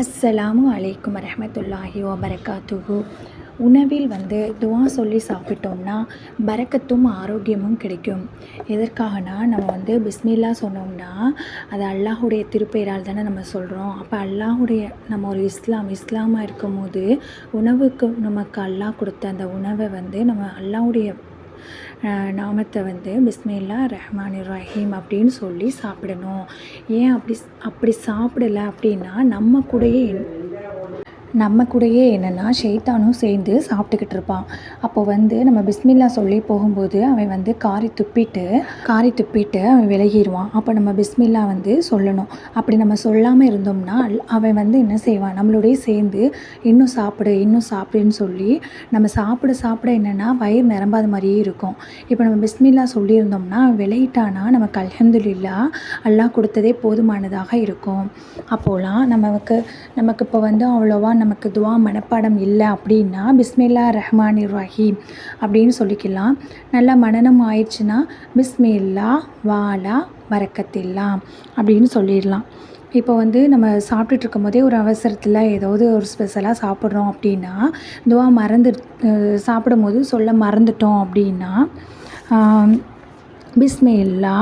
அஸ்ஸலாமு அலைக்கும் வரஹமத்துல்லாஹி வபரகாத்துஹு. உணவில் வந்து துவா சொல்லி சாப்பிட்டோம்னா பரக்கத்தும் ஆரோக்கியமும் கிடைக்கும். எதற்காகனா நம்ம வந்து பிஸ்மில்லா சொன்னோம்னா அது அல்லாஹுடைய திருப்பெயரால் தானே நம்ம சொல்கிறோம் அப்போ அல்லாஹுடைய நம்ம ஒரு இஸ்லாம் இஸ்லாமாக இருக்கும்போது உணவுக்கு நமக்கு அல்லாஹ் கொடுத்த அந்த உணவை வந்து நம்ம அல்லாஹுடைய நாமத்தை வந்து பிஸ்மில்லா ரஹ்மான் ரஹீம் அப்படின்னு சொல்லி சாப்பிடணும். ஏன் அப்படி அப்படி சாப்பிடல அப்படின்னா நம்ம கூடயே நம்ம கூடயே என்னென்னா ஷெய்தானும் சேர்ந்து சாப்பிட்டுக்கிட்டு இருப்பான் அப்போ வந்து நம்ம பிஸ்மில்லா சொல்லி போகும்போது அவன் வந்து காரி துப்பிட்டு காரி துப்பிட்டு அவன் விலகிடுவான். அப்போ நம்ம பிஸ்மில்லா வந்து சொல்லணும். அப்படி நம்ம சொல்லாமல் இருந்தோம்னா அவன் வந்து என்ன செய்வான்? நம்மளோடய சேர்ந்து இன்னும் சாப்பிடு இன்னும் சாப்பிடுன்னு சொல்லி நம்ம சாப்பிட சாப்பிட என்னென்னா வயிறு நிரம்பாத மாதிரியே இருக்கும். இப்போ நம்ம பிஸ்மில்லா சொல்லியிருந்தோம்னா அவன் விளையிட்டானா நமக்கு அல்ஹம்துலில்லா எல்லாம் கொடுத்ததே போதுமானதாக இருக்கும். அப்போலாம் நமக்கு நமக்கு இப்போ வந்து அவ்வளோவா நமக்கு துவா மனப்பாடம் இல்லை அப்படின்னா பிஸ்மில்லா ரஹ்மான் ரஹீம் அப்படின்னு சொல்லிக்கலாம். நல்லா மனநம் ஆயிடுச்சுன்னா பிஸ்மில்லா வாலா வரக்கத்தில்லாம் அப்படின்னு சொல்லிடலாம். இப்போ வந்து நம்ம சாப்பிட்டுட்டு இருக்கும் போதே ஒரு அவசரத்தில் ஏதாவது ஒரு ஸ்பெஷலாக சாப்பிட்றோம் அப்படின்னா துவா மறந்து சாப்பிடும்போது சொல்ல மறந்துட்டோம் அப்படின்னா பிஸ்மில்லா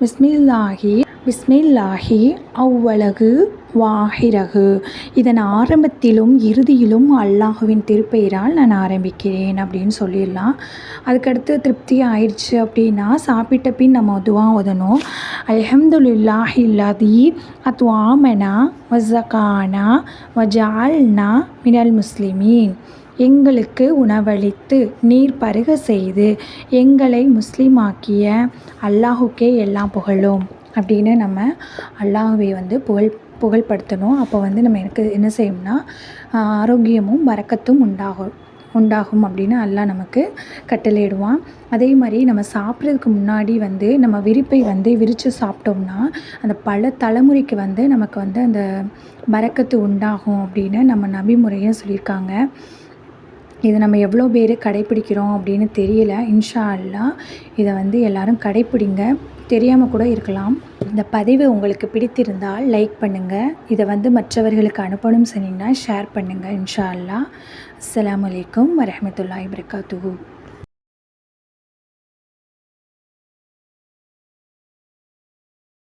பிஸ்மில்லாஹி பிஸ்மில்லாஹி அவ்வளகு வாஹிரகு. இதன் ஆரம்பத்திலும் இறுதியிலும் அல்லாஹுவின் திருப்பெயரால் நான் ஆரம்பிக்கிறேன் அப்படின்னு சொல்லிடலாம். அதுக்கடுத்து திருப்தி ஆயிடுச்சு அப்படின்னா சாப்பிட்ட பின் நம்ம துவா ஓதணும். அல்ஹம்துலில்லாஹி இல்லாதி அத்வாமனா வசகானா வஜால்னா மினல் முஸ்லிமீன். எங்களுக்கு உணவளித்து நீர் பருக செய்து எங்களை முஸ்லீமாக்கிய அல்லாஹுக்கே எல்லாம் புகழும் அப்படின்னு நம்ம அல்லாஹுவை வந்து புகழ் புகழ்படுத்தணும். அப்போ வந்து நம்ம எனக்கு என்ன செய்யணும்னா ஆரோக்கியமும் வரக்கத்தும் உண்டாகும் உண்டாகும் அப்படின்னு எல்லாம் நமக்கு கட்டளையிடுவான். அதே மாதிரி நம்ம சாப்பிட்றதுக்கு முன்னாடி வந்து நம்ம விரிப்பை வந்து விரித்து சாப்பிட்டோம்னா அந்த பல தலைமுறைக்கு வந்து நமக்கு வந்து அந்த பறக்கத்து உண்டாகும் அப்படின்னு நம்ம நபிமுறையும் சொல்லியிருக்காங்க. இதை நம்ம எவ்வளோ பேர் கடைப்பிடிக்கிறோம் அப்படின்னு தெரியல. இன்ஷா அல்லா இதை வந்து எல்லோரும் கடைப்பிடிங்க. தெரியாமல் கூட இருக்கலாம். இந்த பதிவு உங்களுக்கு பிடித்திருந்தால் லைக் பண்ணுங்கள் இதை வந்து மற்றவர்களுக்கு அனுப்பணும் சொன்னீங்கன்னா ஷேர் பண்ணுங்கள் இன்ஷா அல்லா. அஸ்லாம் வலைக்கம் வரமத்துல்லா வரகாத்துஹூ